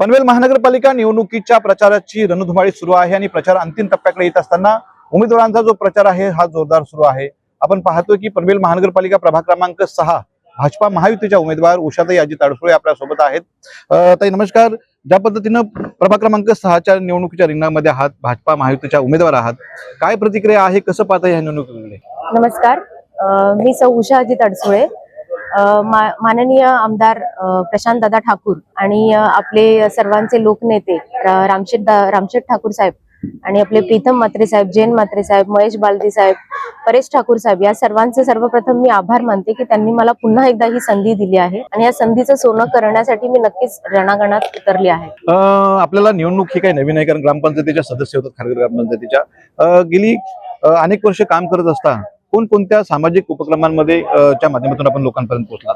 पनवेल महानगरपालिका निवडणुकीच्या प्रचाराची रणधुमाळी सुरू आहे आणि प्रचार अंतिम टप्प्याकडे येत असताना उमेदवारांचा जो प्रचार आहे हा जोरदार सुरू आहे. आपण पाहतोय की पनवेल महानगरपालिका प्रभाग क्रमांक सहा भाजपा महायुतीच्या उमेदवार उषाताई अजित अडसुळे आपल्यासोबत आहेत ताई नमस्कार. ज्या पद्धतीनं प्रभाग क्रमांक सहाच्या निवडणुकीच्या रिंगणामध्ये आहात भाजपा महायुतीच्या उमेदवार आहात काय प्रतिक्रिया आहे कसं पाहता या निवडणुकीकडे नमस्कार. मी सौ उषा अजित अडसुळे माननीय आमदार प्रशांत दादा ठाकूर आणि आपले सर्वांचे लोकनेते रामशेट रामशेठ रामशेठ ठाकूर साहेब आणि आपले प्रीतम मात्रे साहेब जैन मात्रे साहेब महेश बालदी साहेब परेश ठाकूर साहेब या सर्वांचे सर्वप्रथम मी आभार मानते की त्यांनी मला पुन्हा एकदा ही संधी दिली आहे आणि या संधीचं सोनं करण्यासाठी मी नक्कीच रणांगणात उतरली आहे. आपल्याला निवडणूक ही काही नवीन आहे कारण ग्रामपंचायतीच्या सदस्य होतात खारघर ग्रामपंचायतीच्या. गेली अनेक वर्ष काम करत असता कोणकोणत्या सामाजिक उपक्रमांमध्ये च्या माध्यमातून आपण लोकांपर्यंत पोहोचला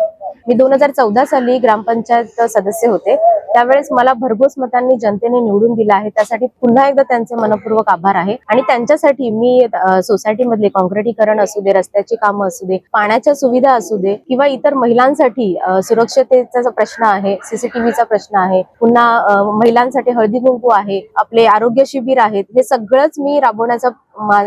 मी दोन हजार चौदा साली ग्रामपंचायत सदस्य होते. त्यावेळेस मला भरघोस मतांनी जनतेने निवडून दिला आहे. त्यासाठी पुन्हा एकदा त्यांचे मनपूर्वक आभार आहे. आणि त्यांच्यासाठी मी सोसायटीमधले कॉन्क्रिटीकरण असू दे रस्त्याची कामं असू दे पाण्याच्या सुविधा असू दे किंवा इतर महिलांसाठी सुरक्षतेचा जो प्रश्न आहे सीसीटीव्हीचा प्रश्न आहे पुन्हा महिलांसाठी हळदी कुंकू आहे आपले आरोग्य शिबिर आहेत हे सगळंच मी राबवण्याचा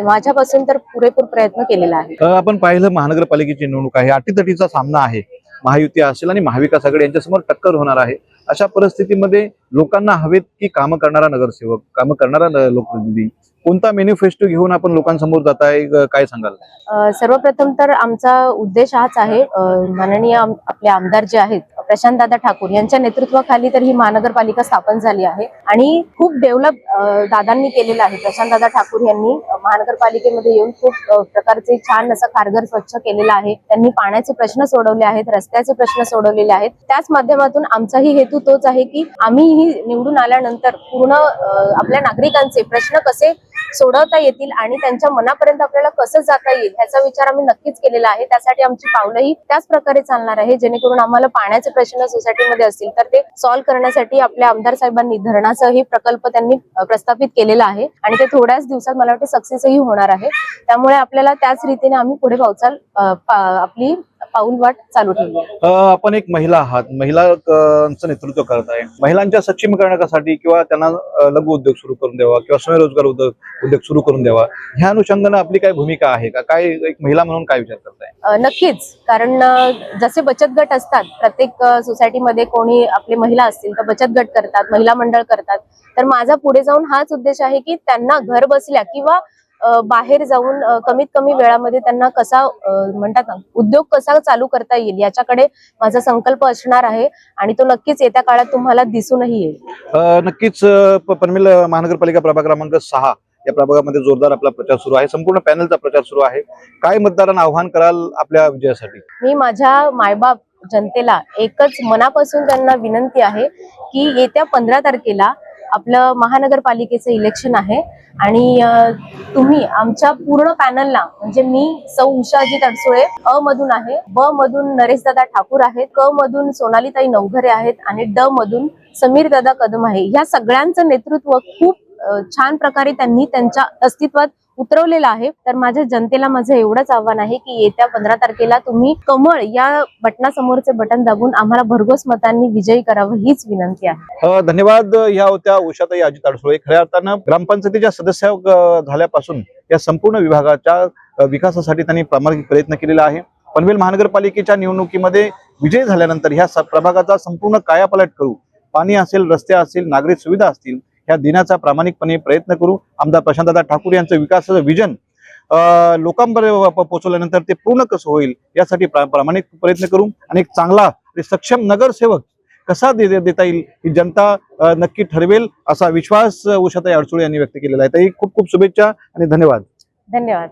माझ्यापासून तर पुरेपूर प्रयत्न केलेला आहे. आपण पाहिलं महानगरपालिकेची निवडणूक आहे. अटीतटीचा सामना आहे. महायुती असेल आणि महाविकास आघाडी यांच्यासमोर टक्कर होणार आहे. अशा परिस्थितीमध्ये लोकांना हवेत की कामं करणारा नगरसेवक कामं करणारा लोकप्रतिनिधी कोणता मेन्युफेस्टो घेऊन आपण लोकांसमोर जात आहे काय सांगाल? सर्वप्रथम तर आमचा उद्देश हाच आहे माननीय आपले आमदार जे आहेत प्रशांत दादा ठाकूर यांच्या नेतृत्वाखाली तर ही महानगरपालिका स्थापन झाली आहे. आणि खूप डेव्हलप दादांनी केलेलं आहे. प्रशांत दादा ठाकूर यांनी महानगरपालिकेमध्ये येऊन खूप प्रकारचे छान असं कारगर स्वच्छ केलेलं आहे. त्यांनी पाण्याचे प्रश्न सोडवले आहेत रस्त्याचे प्रश्न सोडवलेले आहेत. त्याच माध्यमातून आमचाही हेतू तोच आहे की आम्ही ही निवडून आल्यानंतर पूर्ण आपल्या नागरिकांचे प्रश्न कसे सोडवता येतील आणि त्यांच्या मनापर्यंत आपल्याला कसं जाता येईल ह्याचा विचार आम्ही नक्कीच केलेला आहे. त्यासाठी आमची पावलंही त्याच प्रकारे चालणार आहे जेणेकरून आम्हाला पाण्याचे प्रश्न सोसायटीमध्ये असतील तर ते सॉल्व्ह करण्यासाठी आपल्या आमदार साहेबांनी धरणाचाही प्रकल्प त्यांनी प्रस्थापित केलेला आहे. आणि ते थोड्याच दिवसात मला वाटते सक्सेसही होणार आहे. त्यामुळे आपल्याला त्याच रीतीने आम्ही पुढे पावचाल आपली पाऊल वाट चालू ठेवली. आपण एक महिला आहात. महिलांचं नेतृत्व करत आहे. महिलांच्या सक्षमीकरणासाठी किंवा त्यांना लघु उद्योग सुरू करून द्यावा किंवा स्वयंरोजगार उद्योग उद्योग सुरू करून द्यावा ह्या अनुषंगानं आपली काय भूमिका आहे का? काय एक महिला म्हणून काय विचार करताय? नक्कीच. कारण जसे बचत गट असतात प्रत्येक सोसायटीमध्ये कोणी आपले महिला असतील तर बचत गट करतात महिला मंडळ करतात. तर माझा पुढे जाऊन हाच उद्देश आहे की त्यांना घर बसल्या किंवा बाहेर जाऊन कमीत कमी वेळामध्ये त्यांना कसा म्हणतात ना उद्योग कसा चालू करता येईल याच्याकडे माझा संकल्प असणार आहे आणि तो नक्कीच येत्या काळात तुम्हाला दिसूनही येईल. नक्कीच पनवेल महानगरपालिका प्रभाग क्रमांक सहा या प्रभागामध्ये जोरदार आपला प्रचार सुरू आहे. संपूर्ण पॅनलचा प्रचार सुरू आहे. काय मतदारांना आव्हान कराल आपल्या विजयासाठी? मी माझ्या मायबाप जनतेला एकच मनापासून त्यांना विनंती आहे की येत्या पंधरा तारखेला आपलं महानगरपालिकेचं इलेक्शन आहे. आणि तुम्ही आमच्या पूर्ण पॅनलला म्हणजे मी सौ उषाजी तडसुळे अ मधून आहे ब मधून नरेशदादा ठाकूर आहेत क मधून सोनालीताई नवघरे आहेत आणि ड मधून समीर दादा कदम आहे. या सगळ्यांचं नेतृत्व खूप छान प्रकारे त्यांनी त्यांच्या अस्तित्वात उतरवलेलं आहे. तर माझ्या जनतेला माझं एवढंच आव्हान आहे की येत्या पंधरा तारखेला तुम्ही कमळ या बटनासमोरचे बटन दाबून आम्हाला भरघोस मतांनी विजयी करावं हीच विनंती आहे. धन्यवाद ह्या होत्या उषाताई अजित अडसुळे खऱ्या अर्थानं ग्रामपंचायतीच्या सदस्य झाल्यापासून या संपूर्ण विभागाच्या विकासासाठी त्यांनी प्रामाणिक प्रयत्न केलेला आहे. पनवेल महानगरपालिकेच्या निवडणुकीमध्ये विजय झाल्यानंतर ह्या प्रभागाचा संपूर्ण कायापालट करू. पाणी असेल रस्ते असतील नागरिक सुविधा असतील ह्या देण्याचा प्रामाणिकपणे प्रयत्न करू. आमदार प्रशांतदा ठाकूर यांचं विकासाचं विजन लोकांपर्यंत पोहोचवल्यानंतर ते पूर्ण कसं होईल यासाठी प्रामाणिक प्रयत्न करू. आणि एक चांगला सक्षम नगरसेवक कसा दे देता येईल ही जनता नक्की ठरवेल असा विश्वास उषाताई अडचुळे यांनी व्यक्त केलेला आहे. तर खूप खूप शुभेच्छा आणि धन्यवाद. धन्यवाद.